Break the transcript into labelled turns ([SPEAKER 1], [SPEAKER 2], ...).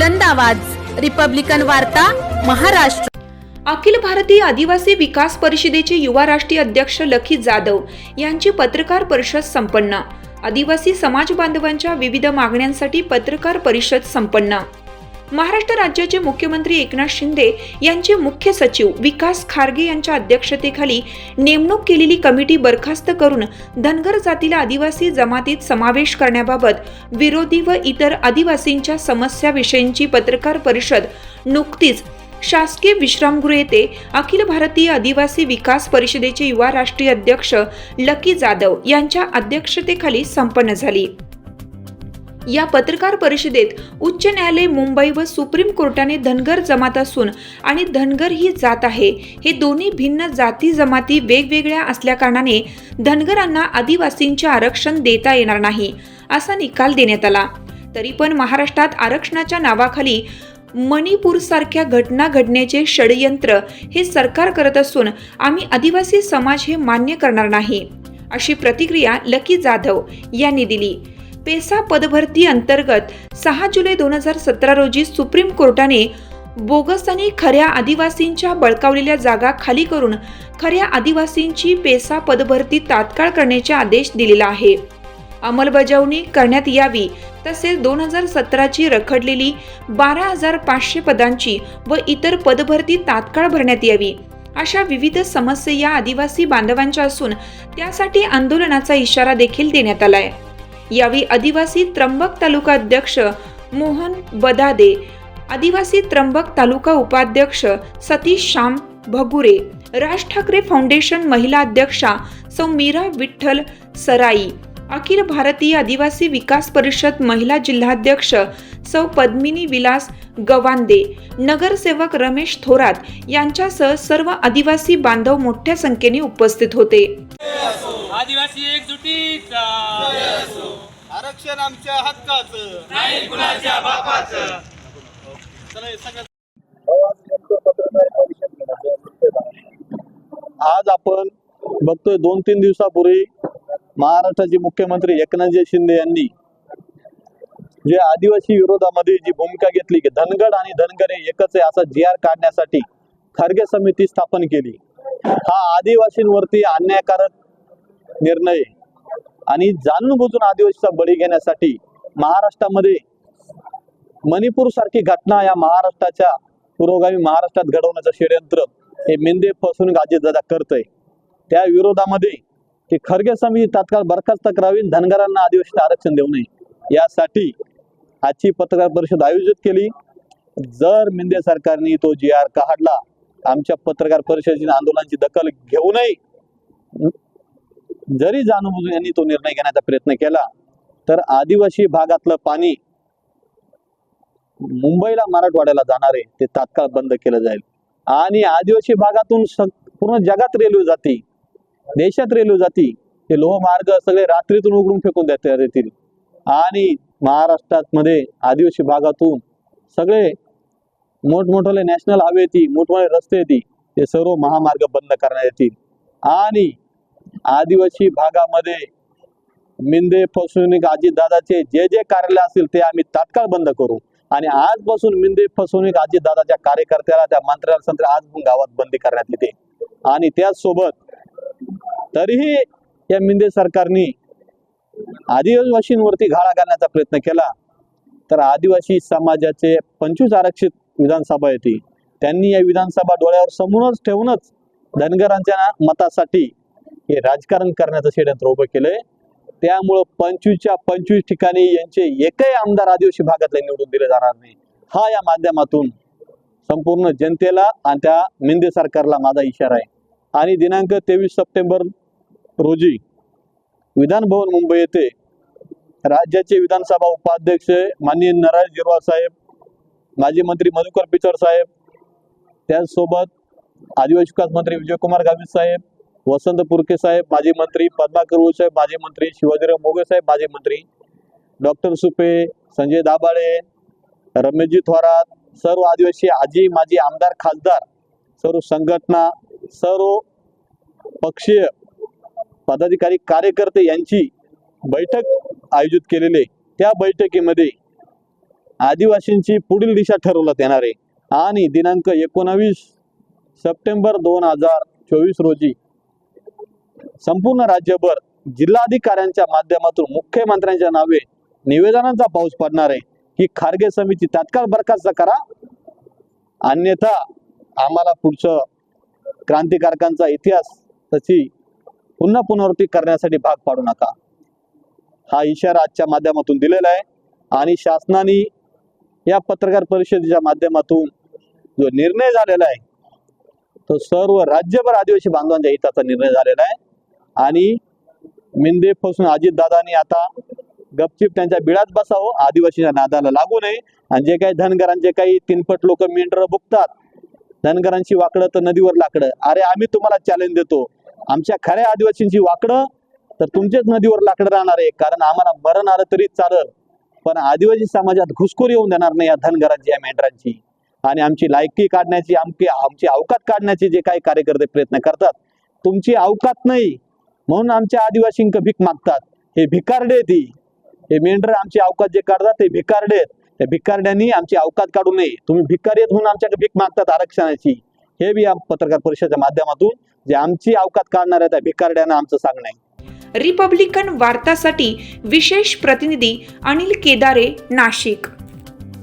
[SPEAKER 1] बुलंद आवाज. रिपब्लिकन वार्ता महाराष्ट्र.
[SPEAKER 2] अखिल भारतीय आदिवासी विकास परिषदेचे युवा राष्ट्रीय अध्यक्ष लखी जाधव यांची पत्रकार परिषद संपन्न. आदिवासी समाज बांधवांच्या विविध मागण्यांसाठी पत्रकार परिषद संपन्न. महाराष्ट्र राज्याचे मुख्यमंत्री एकनाथ शिंदे यांचे मुख्य सचिव विकास खारगे यांच्या अध्यक्षतेखाली नेमणूक केलेली कमिटी बरखास्त करून धनगर जातीला आदिवासी जमातीत समावेश करण्याबाबत विरोधी व इतर आदिवासींच्या समस्याविषयींची पत्रकार परिषद नुकतीच शासकीय विश्रामगृह येथे अखिल भारतीय आदिवासी विकास परिषदेचे युवा राष्ट्रीय अध्यक्ष लकी जाधव यांच्या अध्यक्षतेखाली संपन्न झाली. या पत्रकार परिषदेत उच्च न्यायालय मुंबई व सुप्रीम कोर्टाने धनगर जमात असून आणि धनगर ही जात आहे हे दोन्ही भिन्न जाती जमाती वेगवेगळ्या असल्याकारणाने धनगरांना आदिवासींचे आरक्षण देता येणार नाही असा निकाल देण्यात आला. तरी पण महाराष्ट्रात आरक्षणाच्या नावाखाली मणिपूरसारख्या घटना घडण्याचे षडयंत्र हे सरकार करत असून आम्ही आदिवासी समाज हे मान्य करणार नाही अशी प्रतिक्रिया लकी जाधव यांनी दिली. पेसा पदभरती अंतर्गत सहा जुलै दोन हजार सतरा रोजी सुप्रीम कोर्टाने बोगस आणि खऱ्या आदिवासींच्या बळकावलेल्या जागा खाली करून खऱ्या आदिवासींची पेसा पदभरती तात्काळ करण्याचे आदेश दिलेला आहे. अंमलबजावणी करण्यात यावी तसेच दोन हजार सतराची रखडलेली बारा हजार पाचशे पदांची व इतर पदभरती तात्काळ भरण्यात यावी. अशा विविध समस्या या आदिवासी बांधवांच्या असून त्यासाठी आंदोलनाचा इशारा देखील देण्यात आला आहे यावेळी आदिवासी त्र्यंबक तालुका अध्यक्ष मोहन बदादे आदिवासी त्र्यंबक तालुका उपाध्यक्ष सतीश श्याम भगुरे राज ठाकरे फाउंडेशन महिला अध्यक्षा सौ मीरा विठ्ठल सराई अखिल भारतीय आदिवासी विकास परिषद महिला जिल्हाध्यक्ष सौ पद्मिनी विलास गवांदे नगरसेवक रमेश थोरात यांच्यासह सर्व आदिवासी बांधव मोठ्या संख्येने उपस्थित होते.
[SPEAKER 3] आदिवासी एकजुटीचा
[SPEAKER 4] आरक्षण आमच्या हक्काचं.
[SPEAKER 3] नाही कुणाच्या बापाचं.
[SPEAKER 4] आज आपण बघतोय दोन तीन दिवसापूर्वी महाराष्ट्राचे मुख्यमंत्री एकनाथजी शिंदे यांनी जे आदिवासी विरोधामध्ये जी भूमिका घेतली की धनगड आणि धनगर हे एकच आहे असा जी आर काढण्यासाठी खारगे समिती स्थापन केली. हा आदिवासींवरती अन्यायकारक निर्णय. आणि जाणून बुजून आदिवासीचा बळी घेण्यासाठी महाराष्ट्रामध्ये मणिपूर सारखी घटना या महाराष्ट्राच्या पुरोगामी महाराष्ट्रात घडवण्याचं षडयंत्र हे मेंदे फसवणूक अजितदादा करतय. त्या विरोधामध्ये की खरगे समिती तात्काळ बरखास्त करावी धनगरांना आदिवासी आरक्षण देऊ नये. यासाठी आजची पत्रकार परिषद आयोजित केली. जर मिंदे सरकारने तो जी आर काढला आमच्या पत्रकार परिषदेच्या आंदोलनाची दखल घेऊ नये. जरी जाणून यांनी तो निर्णय घेण्याचा प्रयत्न केला तर आदिवासी भागातलं पाणी मुंबईला मराठवाड्याला जाणार आहे ते तात्काळ बंद केलं जाईल. आणि आदिवासी भागातून पूर्ण जगात रेल्वे जाते देशात रेल्वे जाती ते लोहमार्ग सगळे रात्रीतून उघडून फेकून देता येतील. आणि महाराष्ट्रात मध्ये आदिवासी भागातून सगळे मोठमोठाले नॅशनल हवे ती मोठमोठे रस्ते येते ते सर्व महामार्ग बंद करण्यात येतील. आणि आदिवासी भागामध्ये मिंदे फसवणूक अजितदादाचे जे जे कार्यालय असतील ते आम्ही तात्काळ बंद करू. आणि आजपासून मिंदे फसवणूक अजितदादाच्या कार्यकर्त्याला त्या मंत्र्याला संत्र आज गावात बंदी करण्यात येते. आणि त्याचसोबत तरीही या मिंदे सरकारने आदिवासींवरती घाळा घालण्याचा प्रयत्न केला तर आदिवासी समाजाचे पंचवीस आरक्षित विधानसभा येते त्यांनी या विधानसभा डोळ्यावर समोरच ठेवूनच धनगरांच्या मतासाठी हे राजकारण करण्याचं षडयंत्र उभं केलंय. त्यामुळं पंचवीसच्या पंचवीस ठिकाणी यांचे एकही आमदार आदिवासी भागातले निवडून दिले जाणार नाही. हा या माध्यमातून संपूर्ण जनतेला आणि त्या निंदे सरकारला माझा इशारा आहे. आणि दिनांक तेवीस सप्टेंबर रोजी विधान भवन मुंबई येथे राज्याचे विधानसभा उपाध्यक्ष माननीय नारायण जिरवा साहेब माजी मंत्री मधुकर पिचड साहेब त्याचसोबत आदिवासी विकास मंत्री विजयकुमार गावित साहेब वसंत पुरके साहेब माजी मंत्री पद्माकर साहेब माजी मंत्री शिवाजीराव मोगे साहेब माजी मंत्री डॉक्टर सुपे संजय दाभाळे रमेशजी थोरात सर्व आदिवासी आजी माजी आमदार खासदार सर्व संघटना सर्व पक्षीय पदाधिकारी कार्यकर्ते यांची बैठक आयोजित केलेली आहे. त्या बैठकीमध्ये आदिवासींची पुढील दिशा ठरवण्यात येणार आहे आणि दिनांक एकोणावीस सप्टेंबर दोन हजार चोवीस रोजी संपूर्ण राज्यभर जिल्हाधिकाऱ्यांच्या माध्यमातून मुख्यमंत्र्यांच्या नावे निवेदनांचा पाऊस पडणार आहे. ही खारगे समिती तात्काळ बरखास्त करा. अन्यथा आम्हाला पुढचं क्रांतिकारकांचा इतिहास तशी पुन्हा पुनरावृत्ती करण्यासाठी भाग पाडू नका. हा इशारा आजच्या माध्यमातून दिलेला आहे आणि शासनाने या पत्रकार परिषदेच्या माध्यमातून जो निर्णय झालेला आहे तो सर्व राज्यभर आदिवासी बांधवांच्या हिताचा निर्णय झालेला आहे. आणि मिंदे अजित अजितदादांनी आता गपचिप त्यांच्या बिळात बसावं. आदिवासीच्या नादाला लागू नये. आणि जे काही धनगरांचे काही तीनपट लोक मेंढर बुकतात धनगरांची वाकडं तर नदीवर लाकडं. अरे आम्ही तुम्हाला चॅलेंज देतो. आमच्या खऱ्या आदिवासींची वाकडं तर तुमचेच नदीवर लाकडं राहणार आहे. कारण आम्हाला मरण आलं तरी चालल. पण आदिवासी समाजात घुसखोरी येऊन देणार नाही या धनगरांची या मेंढरांची. आणि आमची लायकी काढण्याची आमची आमची अवकात काढण्याचे जे काही कार्यकर्ते प्रयत्न करतात तुमची अवकात नाही. म्हणून आमच्या आदिवासींक भीक मागतात. हे भिकारडे ती हे. मेंढर आमची अवकात जे काढतात ते भिकारडे आहेत. त्या भिकारड्यांनी आमची अवकात काढू नये. तुम्ही भिकारी आहेत म्हणून आमच्याकडे भीक मागतात आरक्षणाची. हे बी या पत्रकार परिषदेच्या माध्यमातून जे आमची अवकात काढणार आहे त्या भिकारड्यांना आमचं सांगणं आहे.
[SPEAKER 2] रिपब्लिकन वार्तासाठी विशेष प्रतिनिधी अनिल केदारे नाशिक.